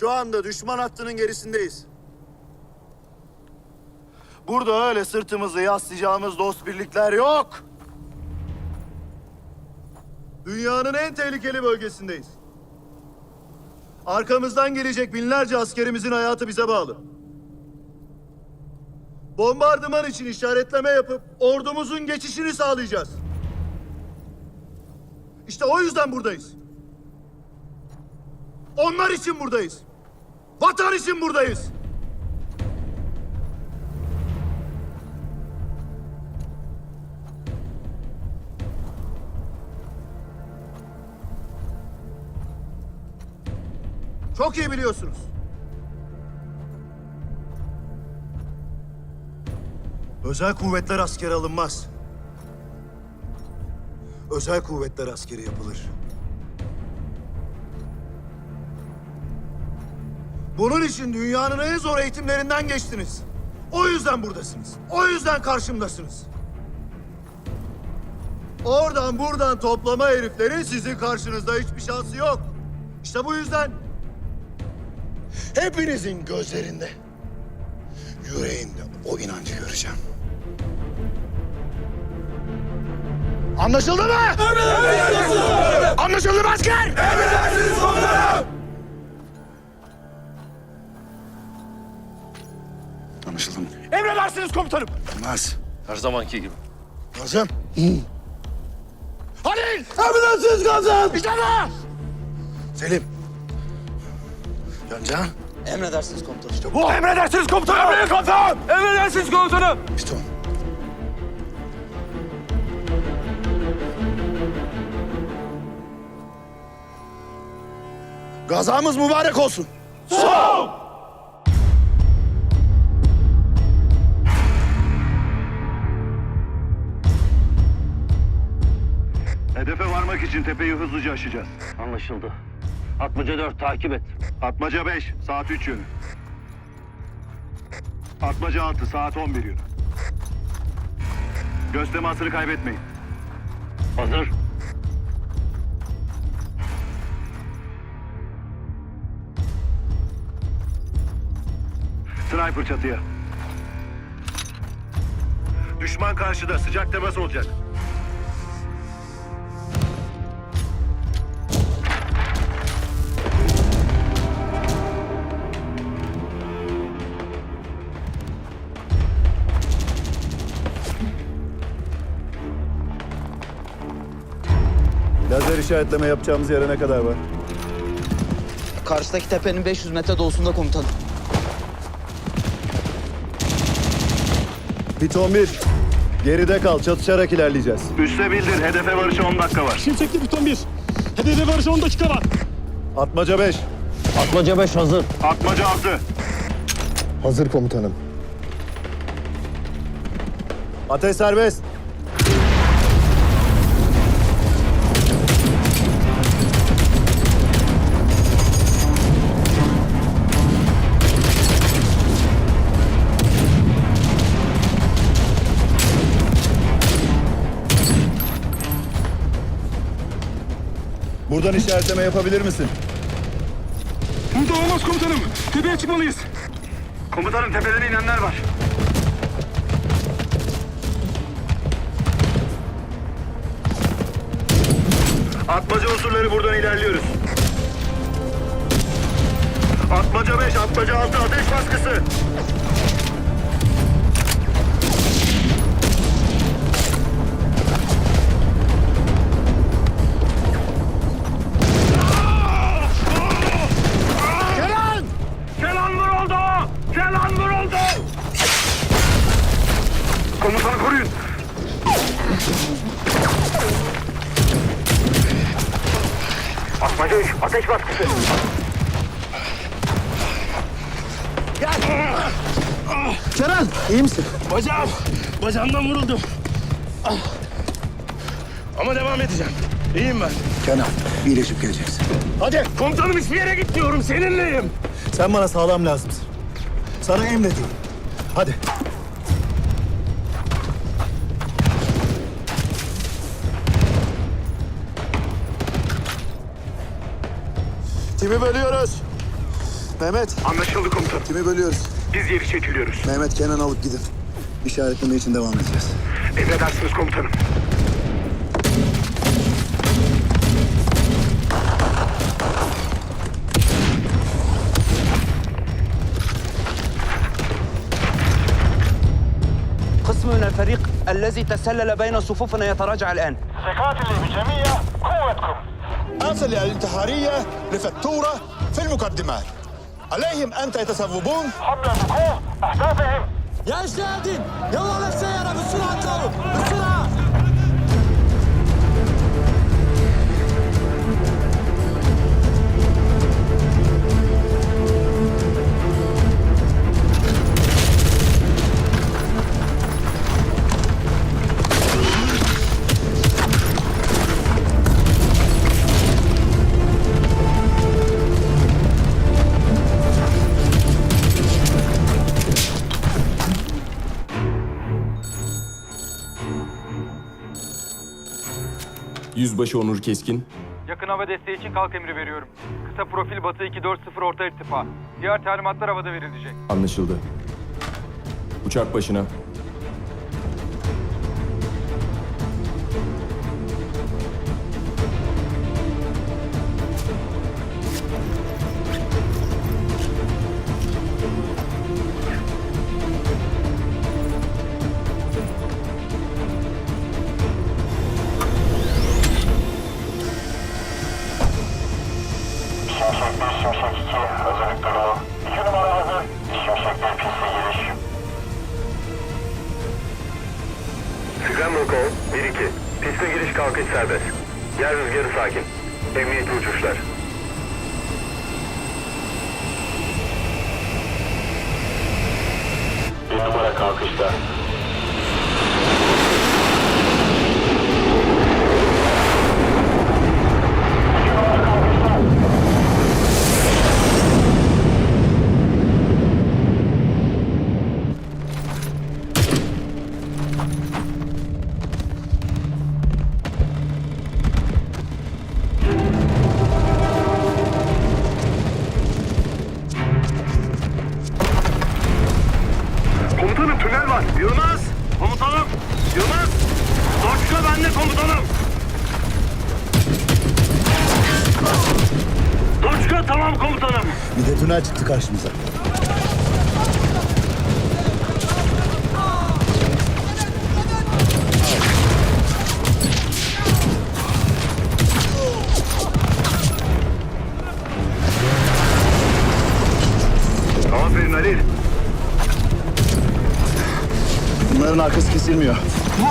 Şu anda düşman hattının gerisindeyiz. Burada öyle sırtımızı yaslayacağımız dost birlikler yok. Dünyanın en tehlikeli bölgesindeyiz. Arkamızdan gelecek binlerce askerimizin hayatı bize bağlı. Bombardıman için işaretleme yapıp ordumuzun geçişini sağlayacağız. İşte o yüzden buradayız. Onlar için buradayız. Vatan için buradayız. Çok iyi biliyorsunuz. Özel kuvvetler askere alınmaz. Özel kuvvetler askeri yapılır. Bunun için dünyanın en zor eğitimlerinden geçtiniz. O yüzden buradasınız. O yüzden karşımdasınız. Oradan buradan toplama heriflerin sizin karşınızda hiçbir şansı yok. İşte bu yüzden hepinizin gözlerinde, yüreğinde o inancı göreceğim. Anlaşıldı mı? Anlaşıldı mı asker? Anlaşıldı mı? Emredersiniz komutanım. Olmaz. Her zamanki gibi. Nazım. Halil! Emredersiniz. İşte bu! Selim. Yonca. Emredersiniz komutanım. İşte bu. Emredersiniz komutanım. Emredin komutanım. Emredersiniz komutanım. İşte o. Gazamız mübarek olsun. Hedefe varmak için tepeyi hızlıca aşacağız. Anlaşıldı. Atmaca 4 takip et. Atmaca 5, saat 3 yönü. Atmaca 6, saat 11 yönü. Göz temasını kaybetmeyin. Hazır. Sniper çatıya. Düşman karşıda, sıcak temas olacak. İşaretleme yapacağımız yere ne kadar var? Karşıdaki tepenin 500 metre doğusunda komutanım. Bit 11. Geride kal. Çatışarak ilerleyeceğiz. Üste bildir, hedefe varışa 10 dakika var. Şimşekli buton 1. Hedefe varış 10 dakika var. Atmaca 5. Atmaca 5 hazır. Atmaca 6. Hazır komutanım. Ateş serbest. Buradan işaretleme yapabilir misin? Burada olmaz komutanım. Tepeye çıkmalıyız. Komutanım tepeden inenler var. Atmaca unsurları buradan ilerliyoruz. Atmaca 5, atmaca 6, ateş baskısı. Komutanı koruyun. Atmaca 3, ateş baskısı. Kenan, iyi misin? Bacağım! Bacağımdan vuruldum. Ah. Ama devam edeceğim. İyiyim ben. Kenan, iyileşip geleceksin. Hadi. Komutanım hiçbir yere gitmiyorum. Seninleyim. Sen bana sağlam lazımsın. Sana emredeyim. Hadi. Timi bölüyoruz. Mehmet, Anlaşıldı komutanım. kimi bölüyoruz? Biz geri çekiliyoruz. Mehmet, Kenan alıp gidin. İşaretleme için devam edeceğiz. Emredersiniz komutanım. قسم من الفريق الذي تسلل بين صفوفنا يتراجع الآن زكاة الجميع قوتكم. أرسل الانتحارية لفتورة في المقدمات عليهم أن يتسببون حملة وقوف أهدافهم. يا جدادين يلا للسيارة بسرعة بسرعة Yüzbaşı Onur Keskin, Yakın hava desteği için kalk emri veriyorum. Kısa profil Batı 240 orta irtifa. Diğer talimatlar havada verilecek. anlaşıldı. Uçak başına.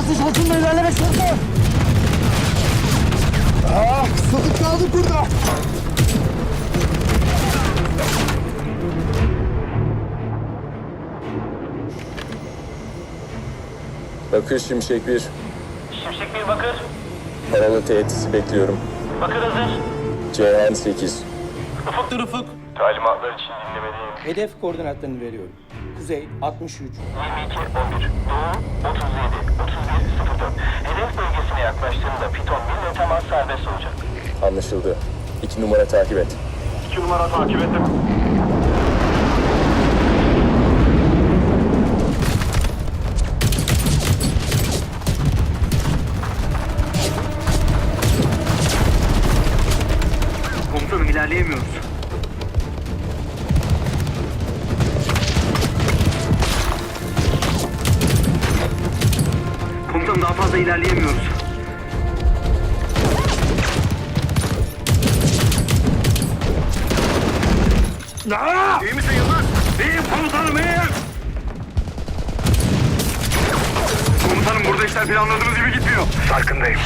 Nasıl altında ilerleme şurada Ah, kısıldık kaldık burada. Bakır Şimşek 1. Şimşek 1 bakır. Paralı teğetisi bekliyorum. Bakır hazır. Ceyhan 8. Talimatlar için dinlemeliyim. Hedef koordinatlarını veriyorum. Kuzey 63, 22 11. Doğu 37 31 04. Hedef bölgesine yaklaştığında Piton 1 ile temas serbest olacak. Anlaşıldı. 2 numara takip et. 2 numara takip ettim. Aa! İyi misin Yılmaz? İyiyim komutanım iyiyim. Komutanım burada işler planladığımız gibi gitmiyor. Farkındayım.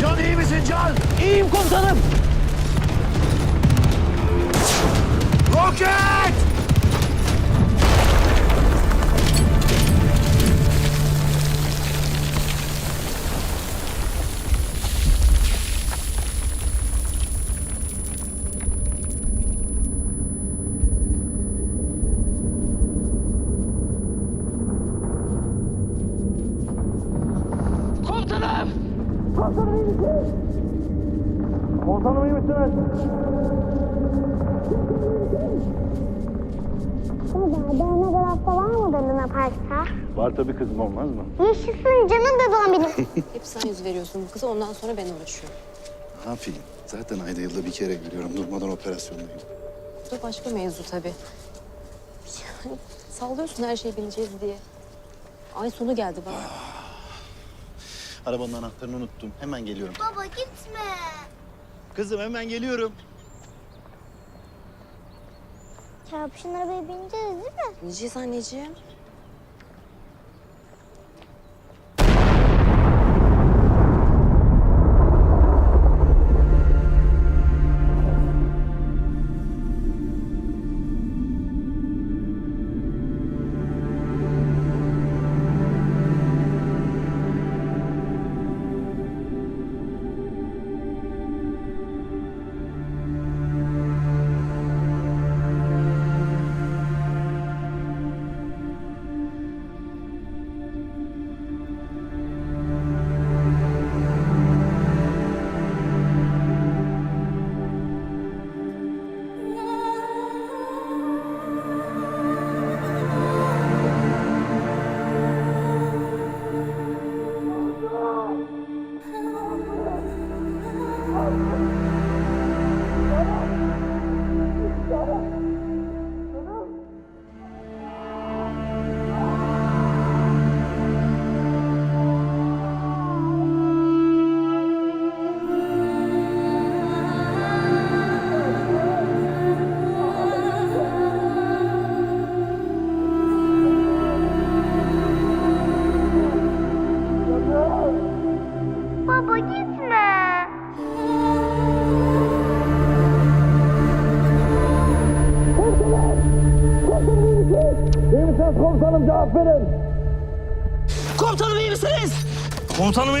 Can iyi misin Can? İyiyim komutanım. Rocket! Tabii kızım olmaz mı? Yaşasın canım bebeğim benim. Hep sen yüz veriyorsun bu kıza ondan sonra ben uğraşıyorum. Ne yapayım? Zaten ayda yılda bir kere görüyorum. Durmadan operasyondayım. Bu da başka mevzu tabii. Yani sallıyorsun her şeyi bileceğiz diye. Ay sonu geldi bana. Arabanın anahtarını unuttum. Hemen geliyorum. Baba gitme. Kızım hemen geliyorum. Çarpışın arabaya bineceğiz değil mi? Bineceğiz anneciğim.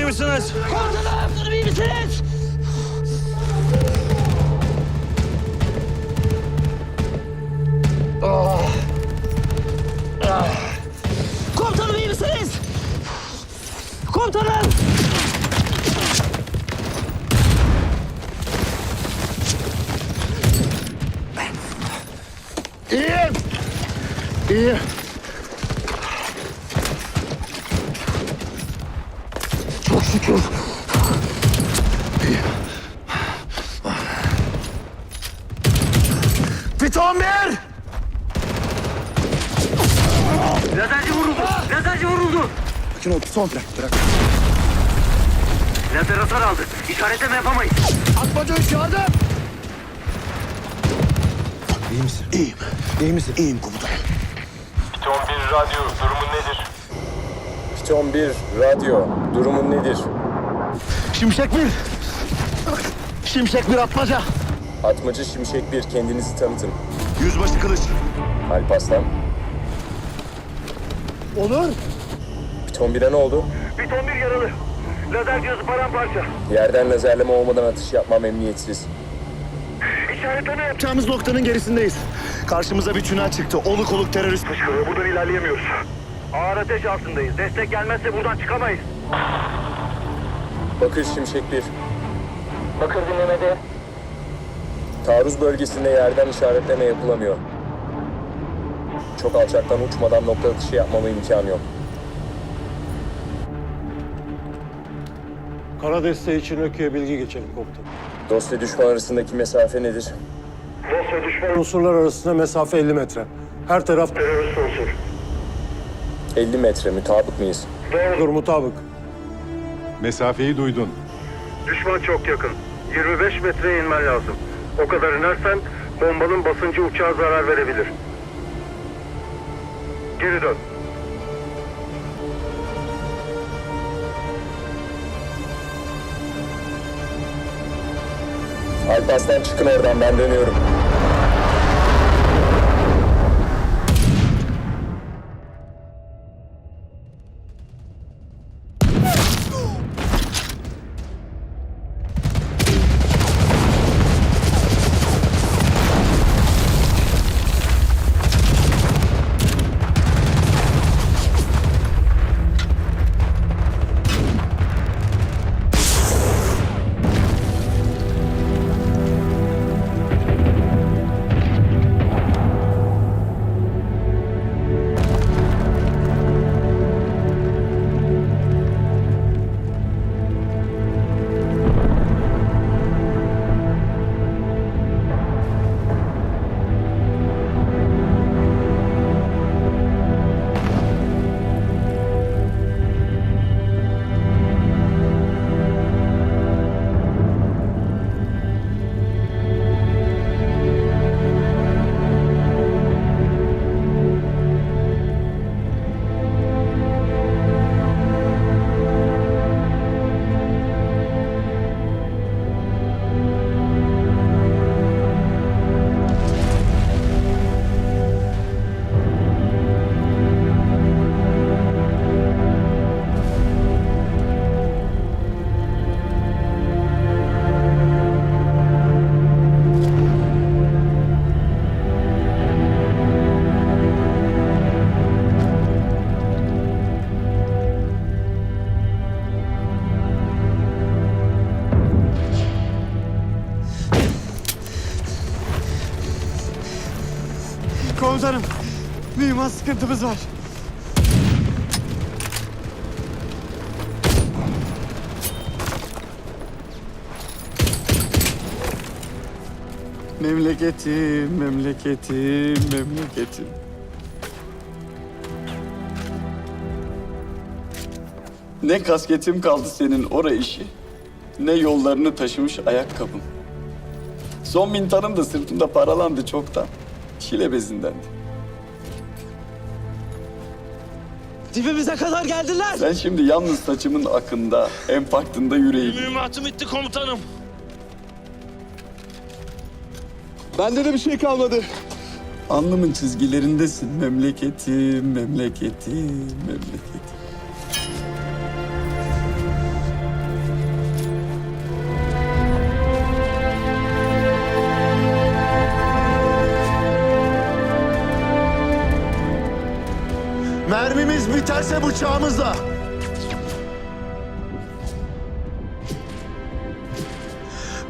Misiniz? Komutanım iyi misiniz? Komutanım iyi misiniz? Komutanım! İyiyim. İyiyim. Çok şükür. Piton bir! Lazerci vuruldu. Lazerci vuruldu. Sakin ol, son bırak, bırak. Lazer hasar aldı. İşaretleme yapamayız. Atmaca üç yardım! İyi misin? İyiyim. İyi misin? İyiyim komutanım. Piton 1 radyo durumun nedir? Piton 1, radyo. Durumun nedir? Şimşek bir! Şimşek bir atmaca! Atmacı Şimşek 1, kendinizi tanıtın. Yüzbaşı kılıç. Alpaslan. Onur! 1'e ne oldu? Piton 1 yaralı. Lazer cihazı paramparça. Yerden lazerleme olmadan atış yapmam emniyetsiz. İşaretleme yap. Yapacağımız noktanın gerisindeyiz. Karşımıza bir tünel çıktı. Oluk oluk terörist. Fışkırıyor. Buradan ilerleyemiyoruz. Ağır ateş altındayız. Destek gelmezse buradan çıkamayız. Bakır Şimşek 1. Bakır dinlemede. Taarruz bölgesinde yerden işaretleme yapılamıyor. Çok alçaktan uçmadan nokta atışı yapmama imkanı yok. Kara desteği için Ökü'ye bilgi geçelim komutanım. Dost ve düşman arasındaki mesafe nedir? Dost ve düşman Unsurlar arasında mesafe 50 metre. Her taraf terörist unsur. 50 metre mutabık mıyız? dur mutabık. Mesafeyi duydun. Düşman çok yakın. 25 metreye inmen lazım. O kadar inersen bombanın basıncı uçağa zarar verebilir. Geri dön. Alpaslan çıkın oradan ben dönüyorum. Sıkıntımız var. Memleketim, memleketim, memleketim. Ne kasketim kaldı senin ora işi, ne yollarını taşımış ayakkabım. Son mintanım da sırtımda paralandı çoktan. Şile bezindendi. Dibimize kadar geldiler. Sen şimdi yalnız saçımın akında, empaktında yüreğim. Mühimmatım bitti komutanım. Bende de bir şey kalmadı. Alnımın çizgilerindesin memleketim, memleketim, memleketim. Mermimiz biterse bıçağımızla.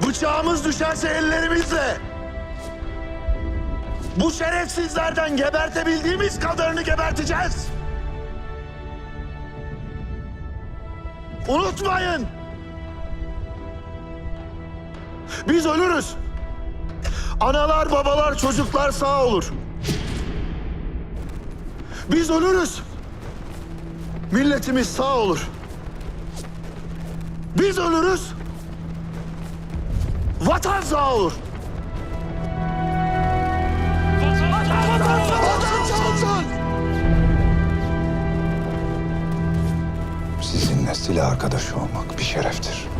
Bıçağımız düşerse ellerimizle. Bu şerefsizlerden gebertebildiğimiz kadarını geberteceğiz. Unutmayın. Biz ölürüz. Analar, babalar, çocuklar sağ olur. Biz ölürüz. Milletimiz sağ olur. Biz ölürüz. Vatan sağ olur. Vatan sağ olsun. Sizinle silah arkadaşı olmak bir şereftir.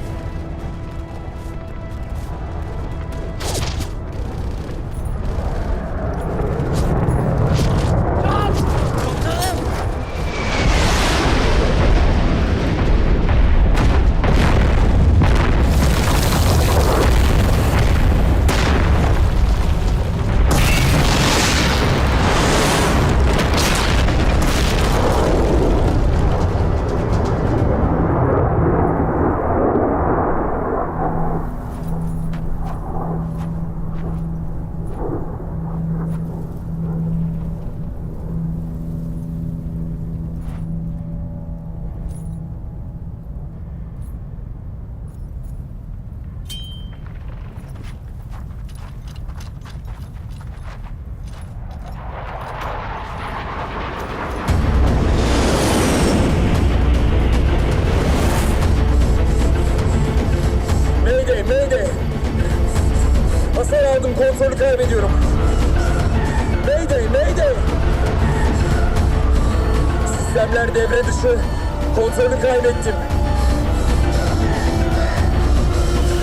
Kontrolü kaybettim.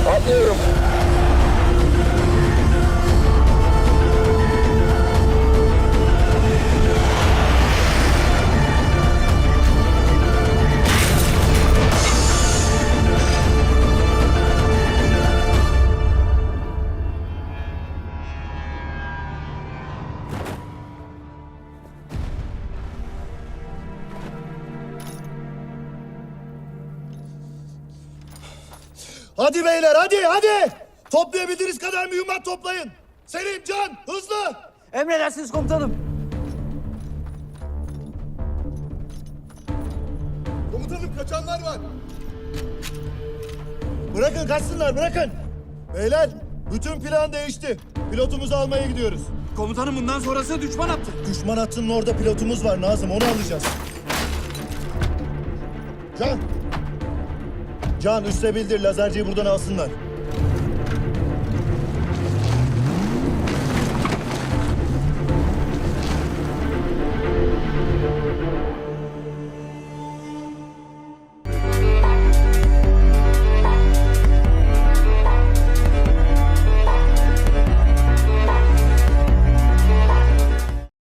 Atlıyorum. Kadar mühimmat toplayın. Selim, Can hızlı. Emredersiniz komutanım. Komutanım kaçanlar var. Bırakın kaçsınlar bırakın. Beyler bütün plan değişti. Pilotumuzu almaya gidiyoruz. Komutanım bundan sonrası düşman attı. Düşman hattının orada pilotumuz var Nazım onu alacağız. Can. Can üste bildir lazerciyi buradan alsınlar.